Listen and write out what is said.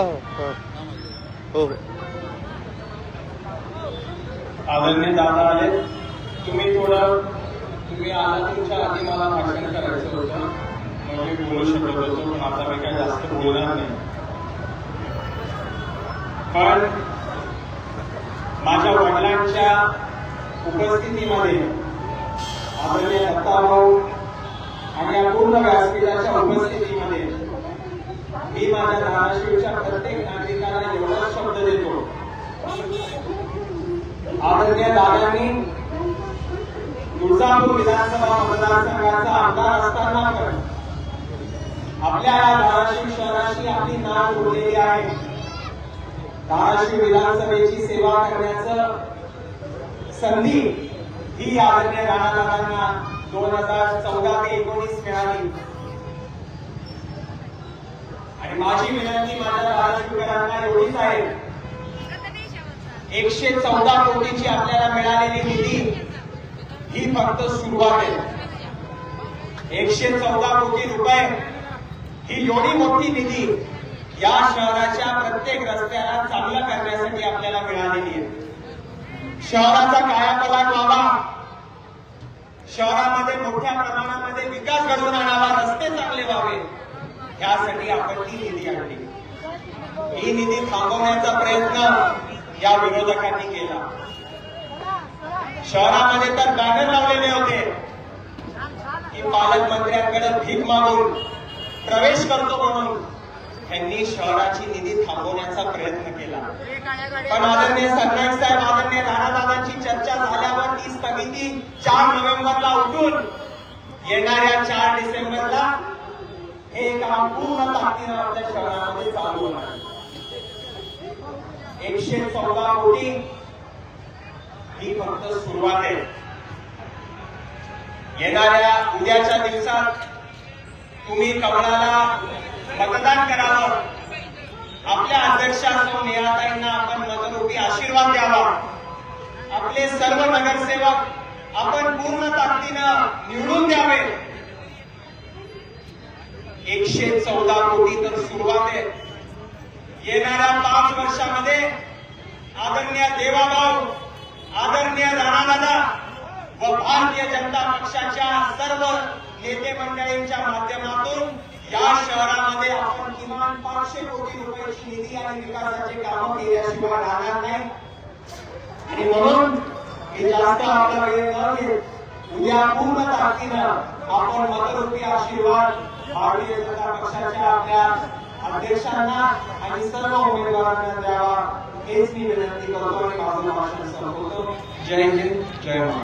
हो, हो. आदरणीय दादा आले. तुम्ही थोडं तुम्ही आला तुमच्या आधी मला भाषण करायचं होतं. मग मी बोलू शकत होतो पण आता मी काय जास्त बोलणार नाही. पण माझ्या वडिलांच्या उपस्थितीमध्ये आदरणीय दत्ता भाऊ आणि या पूर्ण व्यासपीठाच्या उपस्थितीमध्ये मी माझ्या धाराशिवच्या प्रत्येक नागरिकाला एवढा शब्द देतो. आदरणीय दादांनी तुळजापूर विधानसभा मतदारसंघाचा आमदार असताना पण आपल्या या धाराशिव शहराशी आपली नाव जोडलेली आहे. धाराशिव विधानसभेची सेवा करण्याचं संधी ही आदरणीय राणादादांना दोन हजार चौदा ते एकोणीस मिळाली. माझी विनंती माझ्या धाराशिवकरांना एवढीच आहे एकशे चौदा कोटीची आपल्याला मिळालेली निधी ही फक्त सुरुवात आहे. एकशे चौदा कोटी रुपये ही एवढी मोठी निधी या शहराच्या प्रत्येक रस्त्याला चांगलं करण्यासाठी आपल्याला मिळालेली आहे. शहराचा कायापलाट व्हावा. शहरामध्ये मोठ्या प्रमाणामध्ये विकास घडवून आणावा. रस्ते चांगले व्हावे. यासाठी आपण ती निधी आणली. ही निधी थांबवण्याचा प्रयत्न या विरोधकांनी केला. शहरामध्ये तर बॅनर लावलेले होते की पालकमंत्र्यांकडे भीक मागून प्रवेश करतो म्हणून त्यांनी शहराची निधी थांबवण्याचा प्रयत्न केला. पण आदरणीय सरनाईक साहेब आदरणीय राणादादांची चर्चा झाल्यावर ती स्थगिती चार नोव्हेंबरला उठून येणाऱ्या चार डिसेंबरला हे काम पूर्ण ताकदीनं शहरामध्ये चालू होणार. एकशे चौदा कोटी ही फक्त सुरुवात आहे. येणाऱ्या उद्याच्या दिवसात तुम्ही कमळाला मतदान करावं. आपल्या अध्यक्षा नेहाताईंना आपण मतरूपी आशीर्वाद द्यावा. आपले सर्व नगरसेवक आपण पूर्ण ताकदीनं निवडून द्यावे एकशे चौदा कोटी तर सुरुवात आहे. येणाऱ्या पाच वर्षामध्ये आदरणीय देवाभाऊ आदरणीय राणादादा व भारतीय जनता पक्षाच्या सर्व नेते मंडळींच्या माध्यमातून या शहरामध्ये आपण किमान पाचशे कोटी रुपयाची निधी आणि विकासाची कामं केल्याशिवाय राहणार नाही. आणि म्हणून हे जास्त आपला वेळ न या पूर्ण ताकदीनं आपण मतरूपी आशीर्वाद भारतीय जनता पक्षाच्या आपल्या अध्यक्षांना आणि सर्व उमेदवारांना द्यावा हेच मी विनंती करतो आणि माझं भाषण संपवतो. जय हिंद जय महाराष्ट्र.